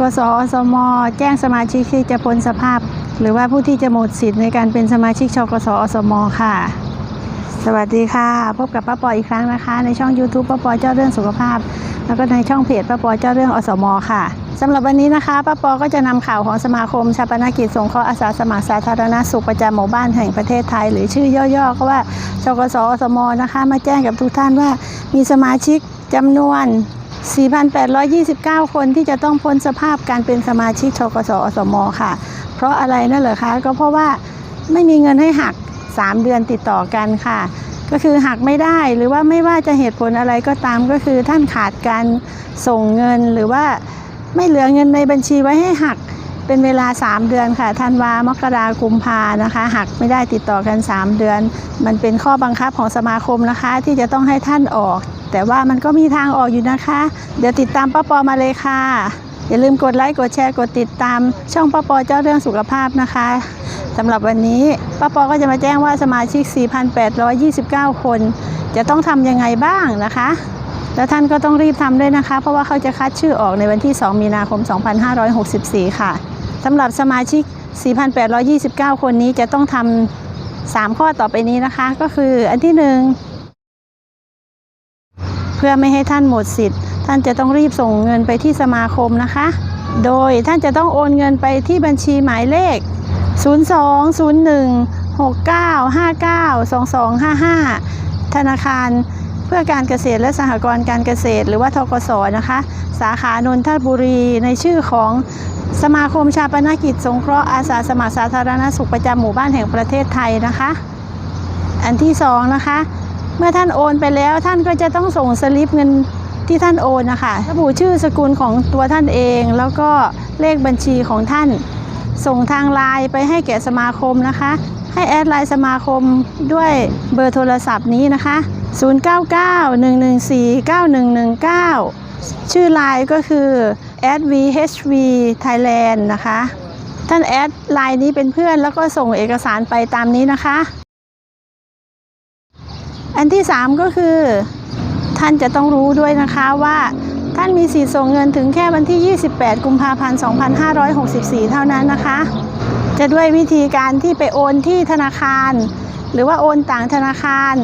กสอสม แจ้งสมาชิกที่จะพ้นสภาพ หรือว่าผู้ที่จะหมดสิทธิ์ในการเป็นสมาชิกชกสอสม ค่ะ สวัสดีค่ะ พบกับป้าปออีกครั้งนะคะ ในช่อง YouTube ป้าปอเจ้าเรื่องสุขภาพ แล้วก็ในช่องเพจป้าปอเจ้าเรื่องอสม ค่ะสำหรับวันนี้นะคะป้าปอก็จะนำข่าวของสมาคมชาปนกิจสงเคราะห์อาสาสมัครสาธารณสุขประจำหมู่บ้านแห่งประเทศไทย หรือชื่อย่อๆก็ว่าชกสอสมนะคะ มาแจ้งกับทุกท่านว่ามีสมาชิกจำนวน 4,829 คนที่จะต้องพ้นสภาพการเป็นสมาชิกชกสอสมค่ะ เพราะอะไรนั่นเหรอคะก็เพราะว่าไม่มีเงินให้หัก 3 เดือนติดต่อกันค่ะ ก็คือหักไม่ได้หรือว่าไม่ว่าจะเหตุผลอะไรก็ตามก็คือท่านขาดการส่งเงินหรือว่าไม่เหลือเงินในบัญชีไว้ให้หักเป็นเวลา 3 เดือนค่ะธันวามกรากุมภานะคะหักไม่ได้ติดต่อกัน 3 เดือน มันเป็นข้อบังคับของสมาคมนะคะ ที่จะต้องให้ท่านออก แต่ว่ามันก็มีทางออกอยู่นะคะ เดี๋ยวติดตามป้าปอมาเลยค่ะ อย่าลืมกดไลค์กดแชร์กดติดตาม ช่องป้าปอเจ้าเรื่องสุขภาพนะคะสำหรับวันนี้ป้าปอก็จะมาแจ้งว่าสมาชิก 4,829 คน จะต้องทำยังไงบ้างนะคะ แล้วท่านก็ต้องรีบทำด้วยนะคะ เพราะว่าเขาจะคัดชื่อออกในวันที่ 2 มีนาคม 2564 ค่ะสำหรับสมาชิก 4,829 คนนี้จะต้องทำ3 ข้อต่อไปนี้นะคะ ก็คืออันที่หนึ่ง เพื่อไม่ให้ท่านหมดสิทธิ์ ท่านจะต้องรีบส่งเงินไปที่สมาคมนะคะ โดยท่านจะต้องโอนเงินไปที่บัญชีหมายเลข 02-01-6959-2255 ธนาคารเพื่อการเกษตรและสหกรณ์การเกษตร หรือว่าทกสนะคะ สาขานนทบุรีในชื่อของสมาคมชาปนกิจสงเคราะห์อาสาสมัครสาธารณสุขประจำหมู่บ้านแห่งประเทศไทยนะคะ อันที่สองนะคะ เมื่อท่านโอนไปแล้วท่านก็จะต้องส่งสลิปเงินที่ท่านโอนนะคะระบุชื่อสกุลของตัวท่านเอง แล้วก็เลขบัญชีของท่าน ส่งทางไลน์ไปให้แก่สมาคมนะคะ ให้แอดไลน์สมาคมด้วยเบอร์โทรศัพท์นี้นะคะ 0991149119 ชื่อไลน์ก็คือ advhv thailand นะคะ ท่านแอดไลน์นี้เป็นเพื่อนแล้วก็ส่งเอกสารไปตามนี้นะคะ อันที่ 3 ก็คือ ท่านจะต้องรู้ด้วยนะคะว่าท่านมีสิทธิ์ส่งเงินถึงแค่วันที่ 28 กุมภาพันธ์ 2564 เท่านั้นนะคะ จะด้วยวิธีการที่ไปโอนที่ธนาคาร หรือว่าโอนต่างธนาคาร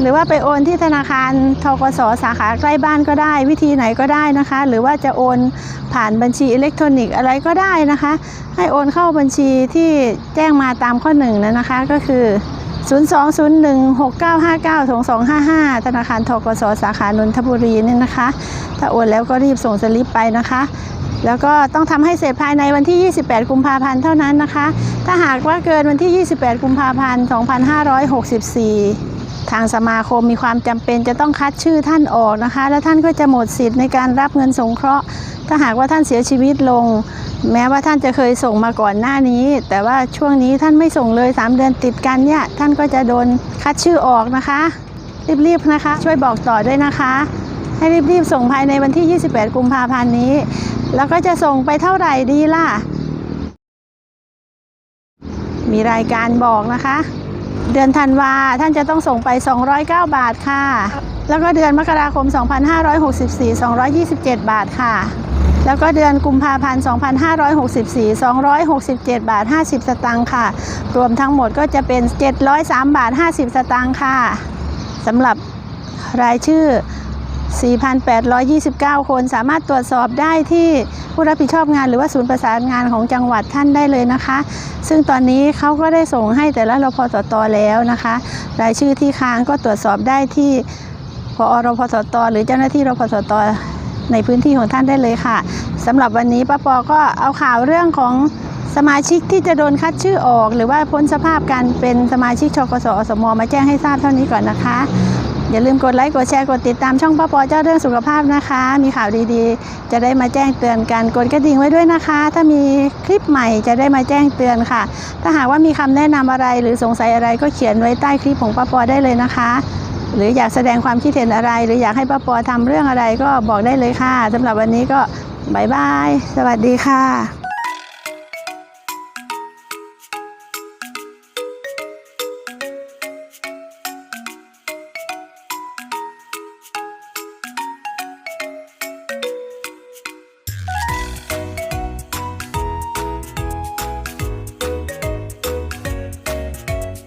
หรือว่าไปโอนที่ธนาคารทกสสาขาใกล้บ้านก็ได้ วิธีไหนก็ได้นะคะ หรือว่าจะโอนผ่านบัญชีอิเล็กทรอนิกส์อะไรก็ได้นะคะ ให้โอนเข้าบัญชีที่แจ้งมาตามข้อหนึ่งนั้นนะคะก็คือ 02-01-6959-2255 ธนาคารทกสสาขานนทบุรีนี่นะคะ ถ้าโอนแล้วก็รีบส่งสลิปไปนะคะ แล้วก็ต้องทำให้เสร็จภายในวันที่ 28 กุมภาพันธ์เท่านั้นนะคะ ถ้าหากว่าเกินวันที่ 28 กุมภาพันธ์ 2564 ทางสมาคมมีความจำเป็นจะต้องคัดชื่อท่านออกนะคะ แล้วท่านก็จะหมดสิทธิ์ในการรับเงินสงเคราะห์ ถ้าหากว่าท่านเสียชีวิตลง แม้ว่าท่านจะเคยส่งมาก่อนหน้านี้ แต่ว่าช่วงนี้ท่านไม่ส่งเลย 3 เดือนติดกันเนี่ยท่านก็จะโดนคัดชื่อออกนะคะ รีบๆนะคะ ช่วยบอกต่อด้วยนะคะ ให้รีบๆส่งภายในวันที่ 28 กุมภาพันธ์นี้ แล้วก็จะส่งไปเท่าไหร่ดีล่ะมีรายการบอกนะคะ เดือนธันวาท่านจะต้องส่งไป 209 บาทค่ะ แล้วก็เดือนมกราคม 2564 227 บาทค่ะ แล้วก็เดือนกุมภาพันธ์ 2564 267 บาท 50 สตางค์ค่ะ รวมทั้งหมดก็จะเป็น 703 บาท 50 สตางค์ค่ะสำหรับรายชื่อ 4,829 คนสามารถตรวจสอบได้ที่ผู้รับผิดชอบงานหรือว่าศูนย์ประสานงานของจังหวัดท่านได้เลยนะคะ ซึ่งตอนนี้เขาก็ได้ส่งให้แต่ละรพสตแล้วนะคะ รายชื่อที่ค้างก็ตรวจสอบได้ที่พอรพสต หรือเจ้าหน้าที่รพสตในพื้นที่ของท่านได้เลยค่ะสำหรับวันนี้ป้าปอก็เอาข่าวเรื่องของสมาชิกที่จะโดนคัดชื่อออก หรือว่าพ้นสภาพการเป็นสมาชิกชกสอสมมาแจ้งให้ทราบเท่านี้ก่อนนะคะ อย่าลืมกดไลค์ กดแชร์ กดติดตามช่องป้าปอเจ้าเรื่องสุขภาพนะคะ มีข่าวดีๆ จะได้มาแจ้งเตือนกัน กดกระดิ่งไว้ด้วยนะคะ ถ้ามีคลิปใหม่จะได้มาแจ้งเตือนค่ะ ถ้าหากว่ามีคำแนะนำอะไรหรือสงสัยอะไรก็เขียนไว้ใต้คลิปของป้าปอได้เลยนะคะ หรืออยากแสดงความคิดเห็นอะไร หรืออยากให้ป้าปอทำเรื่องอะไรก็บอกได้เลยค่ะสำหรับวันนี้ก็บายบาย สวัสดีค่ะ